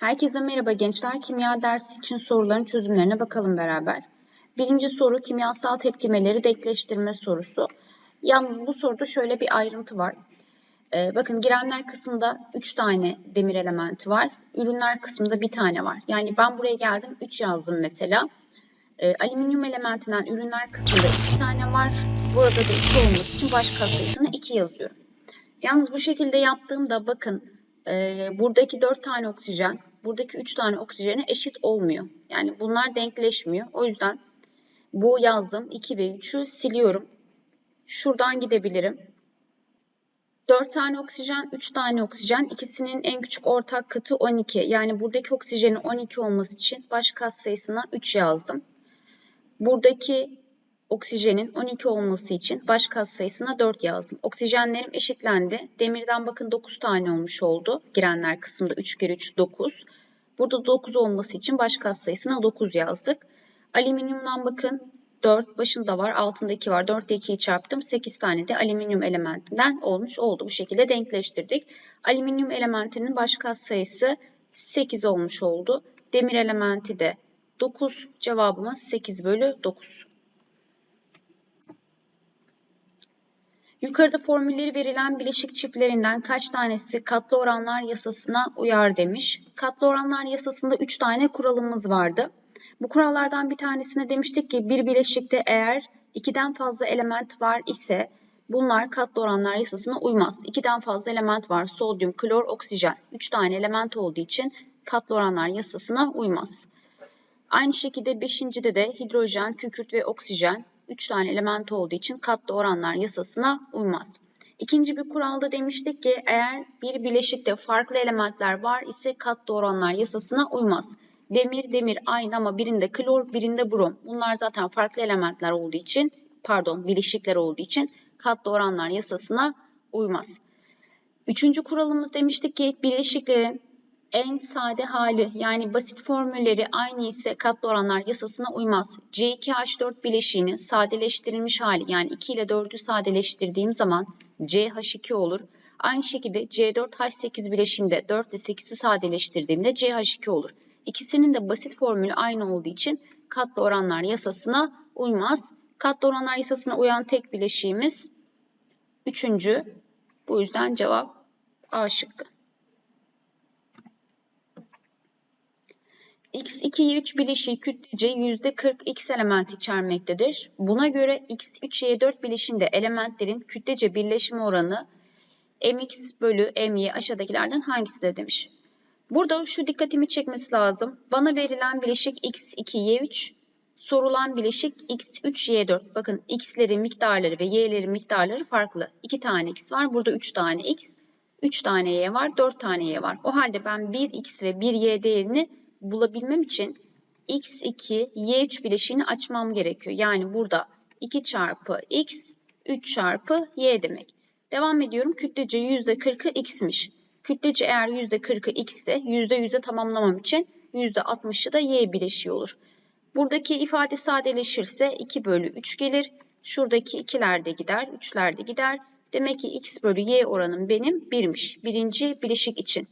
Herkese merhaba gençler. Kimya dersi için soruların çözümlerine bakalım beraber. Birinci soru kimyasal tepkimeleri denkleştirme sorusu. Yalnız bu soruda şöyle bir ayrıntı var. Ee, bakın girenler kısmında 3 tane demir elementi var. Ürünler kısmında bir tane var. Yani ben buraya geldim 3 yazdım mesela. Ee, alüminyum elementinden ürünler kısmında 2 tane var. Burada da 2 olması için baş katsayısını 2 yazıyorum. Yalnız bu şekilde yaptığımda bakın e, buradaki 4 tane oksijen, buradaki 3 tane oksijene eşit olmuyor. Yani bunlar denkleşmiyor. O yüzden bu yazdığım 2 ve 3'ü siliyorum. Şuradan gidebilirim. 4 tane oksijen, 3 tane oksijen. İkisinin en küçük ortak katı 12. Yani buradaki oksijenin 12 olması için baş katsayısına 3 yazdım. Buradaki oksijenin 12 olması için baş katsayısına 4 yazdım. Oksijenlerim eşitlendi. Demirden bakın 9 tane olmuş oldu. Girenler kısmında 3 kere 3 9. Burada 9 olması için baş katsayısına 9 yazdık. Alüminyumdan bakın 4 başında var, altında 2 var. 4 ile 2'yi çarptım. 8 tane de alüminyum elementinden olmuş oldu. Bu şekilde denkleştirdik. Alüminyum elementinin baş katsayısı 8 olmuş oldu. Demir elementi de 9. Cevabımız 8 bölü 9. Yukarıda formülleri verilen bileşik çiftlerinden kaç tanesi katlı oranlar yasasına uyar demiş. Katlı oranlar yasasında 3 tane kuralımız vardı. Bu kurallardan bir tanesine demiştik ki bir bileşikte eğer 2'den fazla element var ise bunlar katlı oranlar yasasına uymaz. 2'den fazla element var. Sodyum, klor, oksijen. 3 tane element olduğu için katlı oranlar yasasına uymaz. Aynı şekilde 5.de de hidrojen, kükürt ve oksijen 3 tane element olduğu için katlı oranlar yasasına uymaz. İkinci bir kuralda demiştik ki eğer bir bileşikte farklı elementler var ise katlı oranlar yasasına uymaz. Demir demir aynı ama birinde klor birinde brom. Bunlar zaten farklı elementler olduğu için pardon bileşikler olduğu için katlı oranlar yasasına uymaz. Üçüncü kuralımız demiştik ki bileşiklerin en sade hali yani basit formülleri aynı ise katlı oranlar yasasına uymaz. C2H4 bileşiğinin sadeleştirilmiş hali yani 2 ile 4'ü sadeleştirdiğim zaman CH2 olur. Aynı şekilde C4H8 bileşiğinde 4 ile 8'i sadeleştirdiğimde CH2 olur. İkisinin de basit formülü aynı olduğu için katlı oranlar yasasına uymaz. Katlı oranlar yasasına uyan tek bileşiğimiz üçüncü. Bu yüzden cevap A şıkkı. X2Y3 bileşiği kütlece %40 X element içermektedir. Buna göre X3Y4 bileşiğinde elementlerin kütlece birleşme oranı mx bölü my aşağıdakilerden hangisidir demiş. Burada şu dikkatimi çekmesi lazım. Bana verilen bileşik X2Y3, sorulan bileşik X3Y4. Bakın X'leri miktarları ve Y'leri miktarları farklı. 2 tane X var. Burada 3 tane X. 3 tane Y var. 4 tane Y var. O halde ben 1 X ve 1 Y değerini bulabilmem için x2, y3 bileşiğini açmam gerekiyor. Yani burada 2 çarpı x, 3 çarpı y demek. Devam ediyorum. Kütlece %40'ı x'miş. Kütlece eğer %40'ı x ise %100'e tamamlamam için %60'ı da y bileşiği olur. Buradaki ifade sadeleşirse 2 bölü 3 gelir. Şuradaki 2'ler de gider, 3'ler de gider. Demek ki x bölü y oranım benim 1'miş. Birinci bileşik için.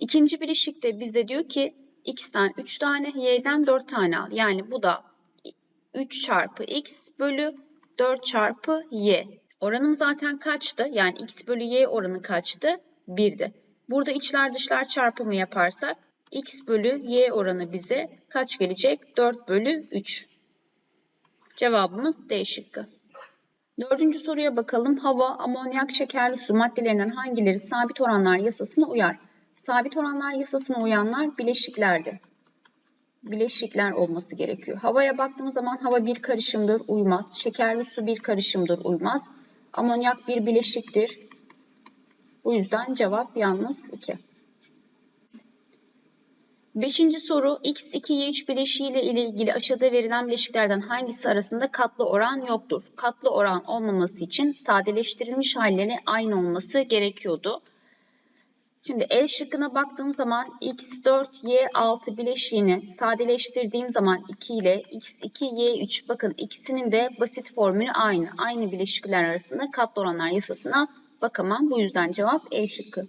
İkinci bileşikte bize diyor ki x'ten 3 tane, y'den 4 tane al. Yani bu da 3 çarpı x bölü 4 çarpı y. Oranım zaten kaçtı? Yani x bölü y oranı kaçtı? 1'di. Burada içler dışlar çarpımı yaparsak x bölü y oranı bize kaç gelecek? 4 bölü 3. Cevabımız D şıkkı. Dördüncü soruya bakalım. Hava, amonyak, şekerli su maddelerinden hangileri sabit oranlar yasasına uyar? Sabit oranlar yasasına uyanlar bileşiklerdi. Bileşikler olması gerekiyor. Havaya baktığımız zaman hava bir karışımdır, uymaz. Şekerli su bir karışımdır, uymaz. Amonyak bir bileşiktir. Bu yüzden cevap yalnız 2. Beşinci soru X2Y3 bileşiği ile ilgili aşağıda verilen bileşiklerden hangisi arasında katlı oran yoktur? Katlı oran olmaması için sadeleştirilmiş halleri aynı olması gerekiyordu. Şimdi E şıkkına baktığım zaman x4, y6 bileşiğini sadeleştirdiğim zaman 2 ile x2, y3 bakın ikisinin de basit formülü aynı. Aynı bileşikler arasında katlı oranlar yasasına bakamam. Bu yüzden cevap E şıkkı.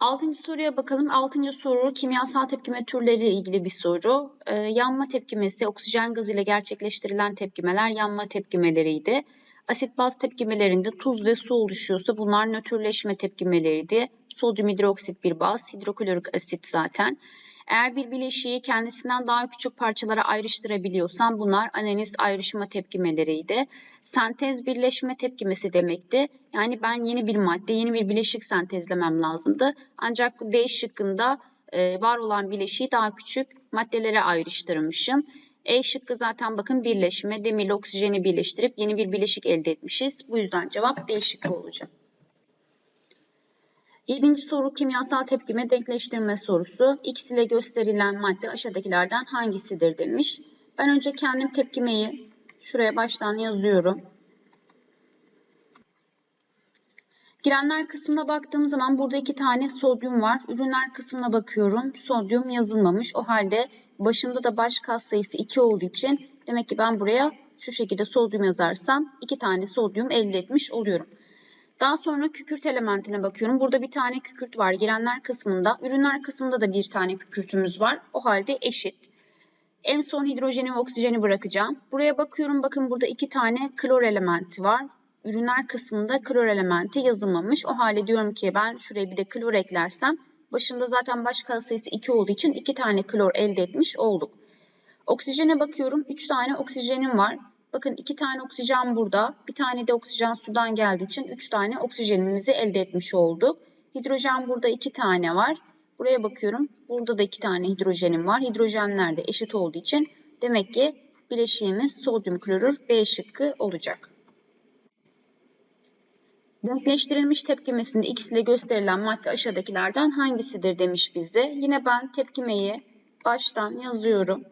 Altıncı soruya bakalım. Altıncı soru kimyasal tepkime türleri ile ilgili bir soru. Ee, yanma tepkimesi oksijen gazı ile gerçekleştirilen tepkimeler yanma tepkimeleriydi. Asit baz tepkimelerinde tuz ve su oluşuyorsa bunlar nötrleşme tepkimeleriydi. Sodyum hidroksit bir baz, hidroklorik asit zaten. Eğer bir bileşiği kendisinden daha küçük parçalara ayrıştırabiliyorsan bunlar analiz ayrışma tepkimeleriydi. Sentez birleşme tepkimesi demekti. Yani ben yeni bir madde, yeni bir bileşik sentezlemem lazımdı. Ancak D şıkkında e, var olan bileşiği daha küçük maddelere ayrıştırmışım. E şıkkı zaten bakın birleşme, demirle oksijeni birleştirip yeni bir bileşik elde etmişiz. Bu yüzden cevap D şıkkı olacak. Yedinci soru kimyasal tepkime denkleştirme sorusu. X ile gösterilen madde aşağıdakilerden hangisidir demiş. Ben önce kendim tepkimeyi şuraya baştan yazıyorum. Girenler kısmına baktığım zaman burada iki tane sodyum var. Ürünler kısmına bakıyorum. Sodyum yazılmamış. O halde başında da baş kas sayısı 2 olduğu için demek ki ben buraya şu şekilde sodyum yazarsam iki tane sodyum elde etmiş oluyorum. Daha sonra kükürt elementine bakıyorum. Burada bir tane kükürt var girenler kısmında. Ürünler kısmında da bir tane kükürtümüz var. O halde eşit. En son hidrojeni ve oksijeni bırakacağım. Buraya bakıyorum. Bakın burada iki tane klor elementi var. Ürünler kısmında klor elementi yazılmamış. O halde diyorum ki ben şuraya bir de klor eklersem başında zaten baş kalı sayısı 2 olduğu için 2 tane klor elde etmiş olduk. Oksijene bakıyorum. 3 tane oksijenim var. Bakın iki tane oksijen burada. Bir tane de oksijen sudan geldiği için üç tane oksijenimizi elde etmiş olduk. Hidrojen burada iki tane var. Buraya bakıyorum. Burada da iki tane hidrojenim var. Hidrojenler de eşit olduğu için demek ki bileşiğimiz sodyum klorür B şıkkı olacak. Denkleştirilmiş tepkimesinde X ile gösterilen madde aşağıdakilerden hangisidir demiş bize. Yine ben tepkimeyi baştan yazıyorum.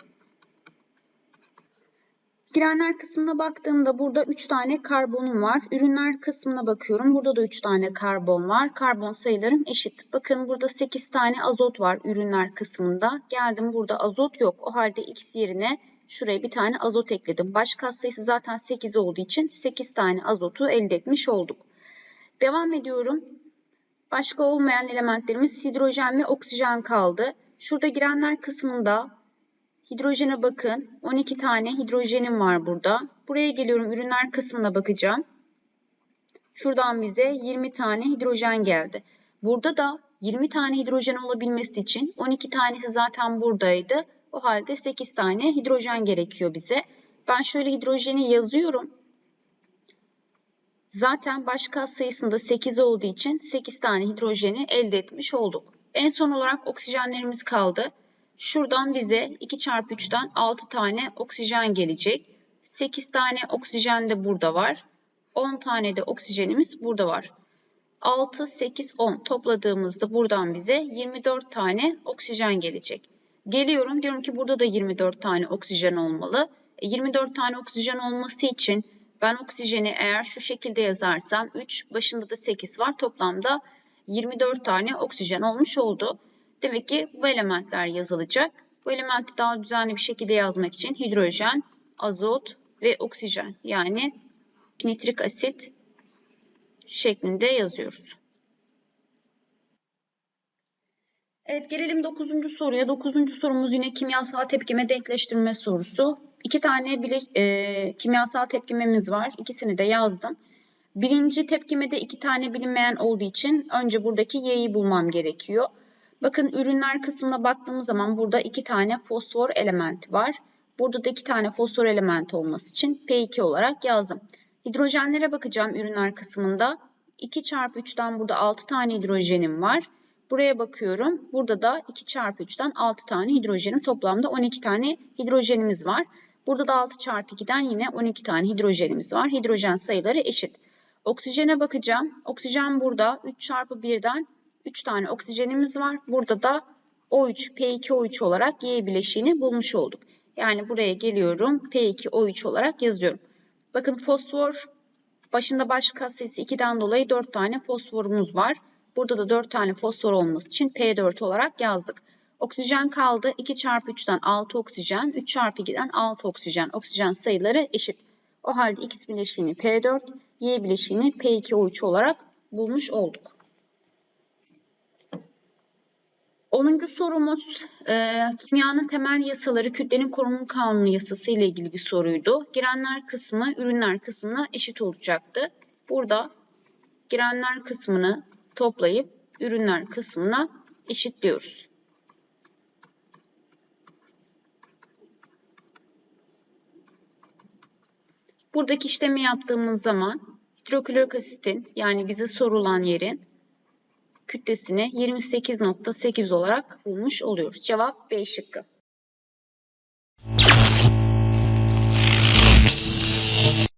Girenler kısmına baktığımda burada 3 tane karbonum var. Ürünler kısmına bakıyorum. Burada da 3 tane karbon var. Karbon sayılarım eşit. Bakın burada 8 tane azot var ürünler kısmında. Geldim burada azot yok. O halde X yerine şuraya bir tane azot ekledim. Baş kat sayısı zaten 8 olduğu için 8 tane azotu elde etmiş olduk. Devam ediyorum. Başka olmayan elementlerimiz hidrojen ve oksijen kaldı. Şurada girenler kısmında Hidrojene bakın. 12 tane hidrojenim var burada. Buraya geliyorum. Ürünler kısmına bakacağım. Şuradan bize 20 tane hidrojen geldi. Burada da 20 tane hidrojen olabilmesi için 12 tanesi zaten buradaydı. O halde 8 tane hidrojen gerekiyor bize. Ben şöyle hidrojeni yazıyorum. Zaten baş kas sayısında 8 olduğu için 8 tane hidrojeni elde etmiş olduk. En son olarak oksijenlerimiz kaldı. Şuradan bize 2 çarpı 3'ten 6 tane oksijen gelecek. 8 tane oksijen de burada var. 10 tane de oksijenimiz burada var. 6, 8, 10 topladığımızda buradan bize 24 tane oksijen gelecek. Geliyorum diyorum ki burada da 24 tane oksijen olmalı. E 24 tane oksijen olması için ben oksijeni eğer şu şekilde yazarsam 3 başında da 8 var toplamda 24 tane oksijen olmuş oldu. Demek ki bu elementler yazılacak. Bu elementi daha düzenli bir şekilde yazmak için hidrojen, azot ve oksijen yani nitrik asit şeklinde yazıyoruz. Evet gelelim 9. soruya. 9. sorumuz yine kimyasal tepkime denkleştirme sorusu. İki tane bile, e, kimyasal tepkimemiz var. İkisini de yazdım. Birinci tepkimede iki tane bilinmeyen olduğu için önce buradaki y'yi bulmam gerekiyor. Bakın ürünler kısmına baktığımız zaman burada iki tane fosfor elementi var. Burada da iki tane fosfor elementi olması için P2 olarak yazdım. Hidrojenlere bakacağım ürünler kısmında. 2 çarpı 3'ten burada 6 tane hidrojenim var. Buraya bakıyorum. Burada da 2 çarpı 3'ten 6 tane hidrojenim. Toplamda 12 tane hidrojenimiz var. Burada da 6 çarpı 2'den yine 12 tane hidrojenimiz var. Hidrojen sayıları eşit. Oksijene bakacağım. Oksijen burada 3 çarpı 1'den 3 tane oksijenimiz var. Burada da O3, P2O3 olarak Y bileşiğini bulmuş olduk. Yani buraya geliyorum. P2O3 olarak yazıyorum. Bakın fosfor başında baş kas sayısı 2'den dolayı 4 tane fosforumuz var. Burada da 4 tane fosfor olması için P4 olarak yazdık. Oksijen kaldı. 2 çarpı 3'ten 6 oksijen, 3 çarpı 2'den 6 oksijen. Oksijen sayıları eşit. O halde X bileşiğini P4, Y bileşiğini P2O3 olarak bulmuş olduk. 10. sorumuz e, kimyanın temel yasaları kütlenin korunum kanunu yasası ile ilgili bir soruydu. Girenler kısmı ürünler kısmına eşit olacaktı. Burada girenler kısmını toplayıp ürünler kısmına eşitliyoruz. Buradaki işlemi yaptığımız zaman hidroklorik asitin yani bize sorulan yerin kütlesini 28.8 olarak bulmuş oluyoruz. Cevap B şıkkı.